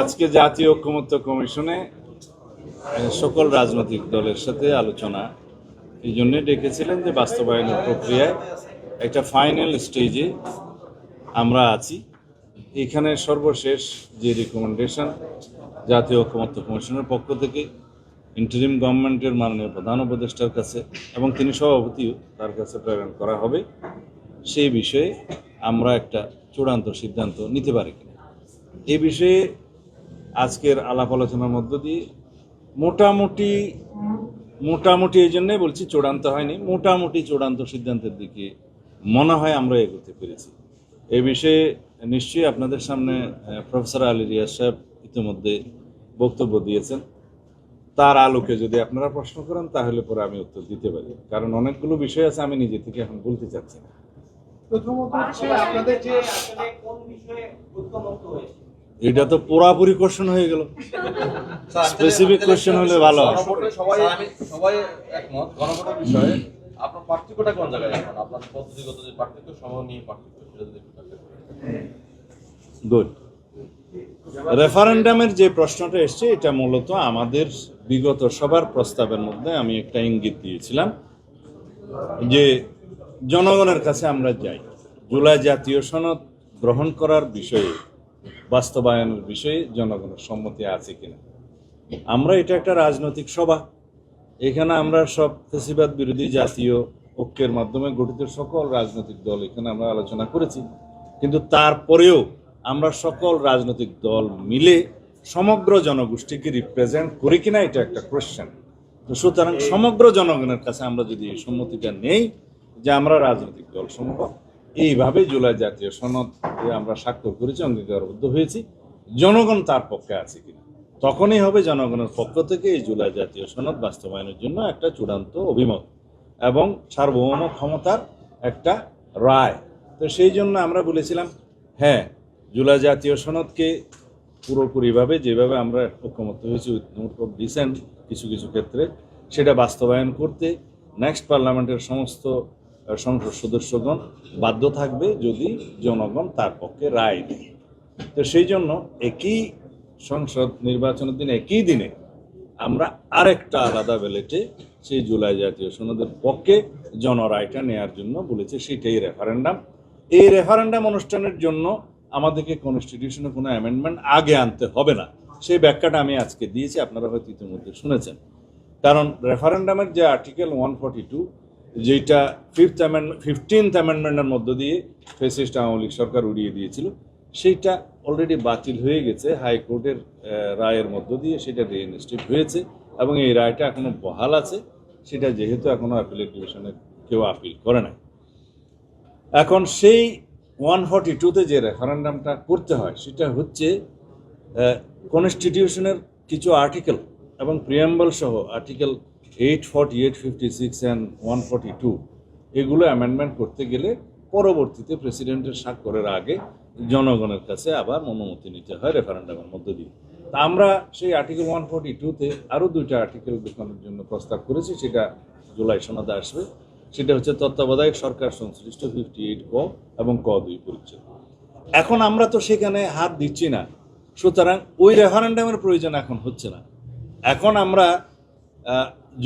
আজকে জাতীয় ঐক্যমত্য কমিশনে সকল রাজনৈতিক দলের সাথে আলোচনা, এই জন্যে ডেকেছিলেন যে বাস্তবায়নের প্রক্রিয়ায় একটা ফাইনাল স্টেজে আমরা আছি। এখানে সর্বশেষ যে রিকমেন্ডেশন জাতীয় ঐক্যমত্য কমিশনের পক্ষ থেকে ইন্টারিম গভর্নমেন্টের মাননীয় প্রধান উপদেষ্টার কাছে এবং তিনি সভাপতিও তার কাছে প্রেরণ করা হবে, সেই বিষয়ে আমরা একটা চূড়ান্ত সিদ্ধান্ত নিতে পারি কিনা। এই বিষয়ে আজকের আলাপ আলোচনার মধ্য দিয়ে মোটামুটি মোটামুটি এই জন্যই বলছি চূড়ান্ত হয়নি, মোটামুটি চূড়ান্ত সিদ্ধান্তের দিকে মনে হয় আমরা এগোতে পেরেছি। এ বিষয়ে নিশ্চয়ই আপনাদের সামনে প্রফেসর আলী রিয়াজ সাহেব ইতিমধ্যে বক্তব্য দিয়েছেন। তার আলোকে যদি আপনারা প্রশ্ন করেন, তাহলে পরে আমি উত্তর দিতে পারি। কারণ অনেকগুলো বিষয় আছে, আমি নিজে থেকে এখন বলতে চাচ্ছি না। প্রথমত আপনাদের যে আসলে কোন বিষয়ে ঐক্যমত্য হয়েছে এটা তো পুরাপুরি কোশ্চেন হয়ে গেল। স্পেসিফিক question হলে ভালো হয়। সবাই সবাই একমত। গণভোটের বিষয়ে আপনার পার্থক্যটা কোন জায়গায় এখন? আপনার পদ্ধতিগত যে পার্থক্য সময় নিয়ে পার্থক্য সেটা যদি গুড রেফারেন্ডামের যে প্রশ্নটা এসছে এটা মূলত আমাদের বিগত সবার প্রস্তাবের মধ্যে আমি একটা ইঙ্গিত দিয়েছিলাম যে জনগণের কাছে আমরা যাই। জুলাই জাতীয় সনদ গ্রহণ করার বিষয়ে বাস্তবায়নের বিষয়ে জনগণের সম্মতি আছে কিনা। আমরা এটা একটা রাজনৈতিক সভা। এখানে আমরা সব ফেসিবাদ বিরোধী জাতীয় ঐক্যের মাধ্যমে গঠিত সকল রাজনৈতিক দল এখানে আমরা আলোচনা করেছি। কিন্তু তারপরেও আমরা সকল রাজনৈতিক দল মিলে সমগ্র জনগোষ্ঠীকে রিপ্রেজেন্ট করি কিনা এটা একটা কোশ্চেন তো সুতরাং সমগ্র জনগণের কাছে আমরা যদি এই সম্মতিটা নেই যে আমরা রাজনৈতিক দল সমূহ এইভাবে জুলাই জাতীয় সনদ আমরা স্বাক্ষর করেছি, অঙ্গীকারবদ্ধ হয়েছি। জনগণ তার পক্ষে আছে কিনা? তখনই হবে জনগণের পক্ষ থেকে এই জুলাই জাতীয় সনদ বাস্তবায়নের জন্য একটা চূড়ান্ত অভিমত এবং সার্বভৌম ক্ষমতার একটা রায়। তো সেই জন্য আমরা বলেছিলাম হ্যাঁ জুলাই জাতীয় সনদকে পুরোপুরিভাবে যেভাবে আমরা ঐক্যমত্য হয়েছি অফ ডিসেন্ট কিছু কিছু ক্ষেত্রে, সেটা বাস্তবায়ন করতে নেক্সট পার্লামেন্টের সমস্ত সংসদ সদস্যগণ বাধ্য থাকবে যদি জনগণ তার পক্ষে রায় দেয় তো সেই জন্য একই সংসদ নির্বাচনের দিনে, একই দিনে আমরা আরেকটা আলাদা ব্যালেটে সেই জুলাই জাতীয় সনদের পক্ষে জনরায়টা নেয়ার জন্য বলেছে সেটাই রেফারেন্ডাম এই রেফারেন্ডাম অনুষ্ঠানের জন্য আমাদেরকে কনস্টিটিউশনে কোনো অ্যামেন্ডমেন্ট আগে আনতে হবে না। সেই ব্যাখ্যাটা আমি আজকে দিয়েছি, আপনারা হয়তো ইতিমধ্যে শুনেছেন। কারণ রেফারেন্ডামের যে আর্টিকেল ওয়ান ফর্টি টু যেটা ফিফথ অ্যামেন্ডমেন্ট ফিফটিন্থ অ্যামেন্ডমেন্টের মধ্য দিয়ে ফেসিস্ট আওয়ামী লীগ সরকার উড়িয়ে দিয়েছিল, সেইটা অলরেডি বাতিল হয়ে গেছে হাইকোর্টের রায়ের মধ্য দিয়ে সেটা রিইনস্টেট হয়েছে এবং এই রায়টা এখনও বহাল আছে, সেটা যেহেতু এখনও অ্যাপিলেট ডিভিশনে কেউ আপিল করে নাই। এখন সেই ওয়ান ফর্টি টুতে যে রেফারেন্ডামটা করতে হয়, সেটা হচ্ছে কনস্টিটিউশনের কিছু আর্টিকেল এবং প্রিয়াম্বল সহ article eight forty eight fifty six and one forty two এগুলো অ্যামেন্ডমেন্ট করতে গেলে পরবর্তীতে প্রেসিডেন্টের স্বাক্ষরের আগে জনগণের কাছে আবার অনুমতি নিতে হয় রেফারেন্ডামের মধ্য দিয়ে। তা আমরা সেই আর্টিকেল ওয়ান ফর্টি টুতে আরও দুইটা আর্টিকেল ঢোকানোর জন্য প্রস্তাব করেছি, সেটা জুলাই সনদে আসবে। সেটা হচ্ছে তত্ত্বাবধায়ক সরকার সংশ্লিষ্ট ফিফটি এইট ক এবং ক দুই পরিচ্ছেদ। এখন আমরা তো সেখানে হাত দিচ্ছি না। সুতরাং ওই রেফারেন্ডামের প্রয়োজন এখন হচ্ছে না। এখন আমরা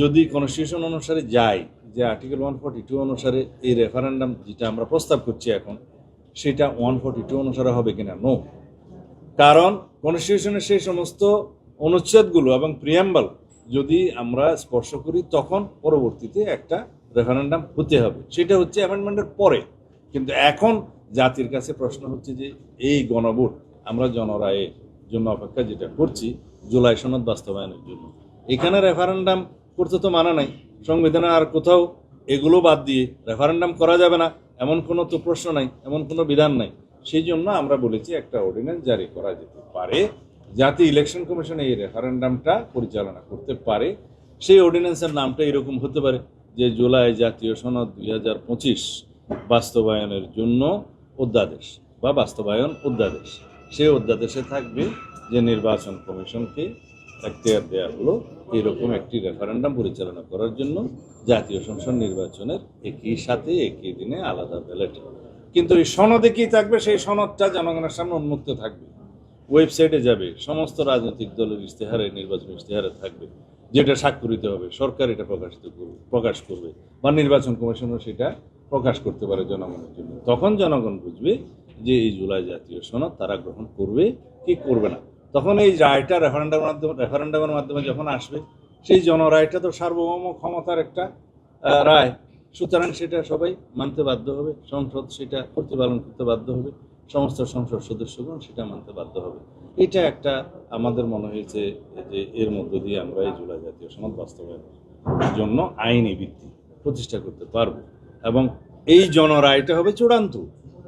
যদি কনস্টিটিউশন অনুসারে যাই, যে আর্টিকেল ওয়ান ফর্টি টু অনুসারে এই রেফারেন্ডাম যেটা আমরা প্রস্তাব করছি এখন, সেটা ওয়ান ফর্টি টু অনুসারে হবে কিনা? নো কারণ কনস্টিটিউশনের সেই সমস্ত অনুচ্ছেদগুলো এবং প্রিয়াম্বল যদি আমরা স্পর্শ করি, তখন পরবর্তীতে একটা রেফারেন্ডাম হতে হবে। সেটা হচ্ছে অ্যামেন্ডমেন্টের পরে। কিন্তু এখন জাতির কাছে প্রশ্ন হচ্ছে যে, এই গণভোট আমরা জনরায়ের জন্য অপেক্ষা যেটা করছি, জুলাই সনদ বাস্তবায়নের জন্য। এখানে রেফারেন্ডাম করতে তো মানা নাই। সংবিধানে আর কোথাও এগুলো বাদ দিয়ে রেফারেন্ডাম করা যাবে না, এমন কোনো তো প্রশ্ন নাই, এমন কোনো বিধান নাই। সেই জন্য আমরা বলেছি একটা অর্ডিন্যান্স জারি করা যেতে পারে, যাতে ইলেকশন কমিশন এই রেফারেন্ডামটা পরিচালনা করতে পারে। সেই অর্ডিন্যান্সের নামটা এরকম হতে পারে যে জুলাই জাতীয় সনদ দুই হাজার পঁচিশ বাস্তবায়নের জন্য অধ্যাদেশ বা বাস্তবায়ন অধ্যাদেশ। সেই অধ্যাদেশে থাকবে যে নির্বাচন কমিশনকে এখতিয়ার দেওয়া হলো এরকম একটি রেফারেন্ডাম পরিচালনা করার জন্য জাতীয় সংসদ নির্বাচনের একই সাথে একই দিনে আলাদা ব্যালেটে কিন্তু এই সনদে কি থাকবে? সেই সনদটা জনগণের সামনে উন্মুক্ত থাকবে। ওয়েবসাইটে যাবে। সমস্ত রাজনৈতিক দলের ইশতেহারে, নির্বাচন ইশতেহারে থাকবে। যেটা স্বাক্ষরিত হবে, সরকার এটা প্রকাশিত করবে, প্রকাশ করবে বা নির্বাচন কমিশনও সেটা প্রকাশ করতে পারে জনগণের জন্য। তখন জনগণ বুঝবে যে এই জুলাই জাতীয় সনদ তারা গ্রহণ করবে কি করবে না। তখন এই রায়টা রেফারেন্ডামের মাধ্যমে রেফারেন্ডামের মাধ্যমে যখন আসবে, সেই জনরায়টা তো সার্বভৌম ক্ষমতার একটা রায়। সুতরাং সেটা সবাই মানতে বাধ্য হবে, সংসদ সেটা প্রতিপালন করতে বাধ্য হবে, সমস্ত সংসদ সদস্যগণ সেটা মানতে বাধ্য হবে। এটা একটা আমাদের মনে হয়েছে যে এর মধ্য দিয়ে আমরা এই জুলাই জাতীয় সনদ বাস্তবায়নের জন্য আইনি ভিত্তি প্রতিষ্ঠা করতে পারব। এবং এই জনরায়টা হবে চূড়ান্ত।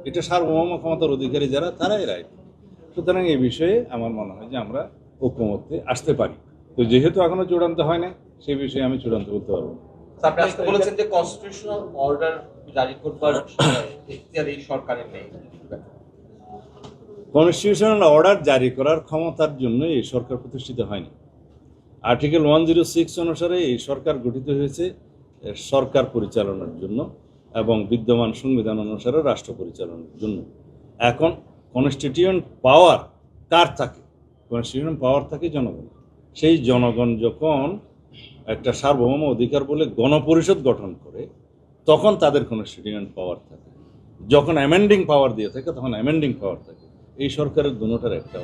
এটা সার্বভৌম ক্ষমতার অধিকারী যারা, তারাই রায়। সুতরাং এই বিষয়ে আমার মনে হয় যে আমরা ঐক্যমত্যে আসতে পারি। তো যেহেতু এখনও চূড়ান্ত হয় না সেই বিষয়ে আমি চূড়ান্ত বলতে পারব। আপনি আজকে বলেছেন যে কনস্টিটিউশনাল অর্ডার জারি করবার এখতিয়ার এই সরকারের নেই। কনস্টিটিউশনাল অর্ডার জারি করার ক্ষমতার জন্য এই সরকার প্রতিষ্ঠিত হয়নি। আর্টিকেল ওয়ান জিরো সিক্স অনুসারে এই সরকার গঠিত হয়েছে সরকার পরিচালনার জন্য এবং বিদ্যমান সংবিধান অনুসারে রাষ্ট্র পরিচালনার জন্য। এখন কনস্টিটিউয়েন্ট পাওয়ার কার থাকে? কনস্টিটিউয়েন্ট পাওয়ার থাকে জনগণ। সেই জনগণ যখন একটা সার্বভৌম অধিকার বলে গণপরিষদ গঠন করে, তখন তাদের কনস্টিটিউয়েন্ট পাওয়ার থাকে। যখন অ্যামেন্ডিং পাওয়ার দিয়ে থাকে, তখন অ্যামেন্ডিং পাওয়ার থাকে। এই সরকারের দুটার একটা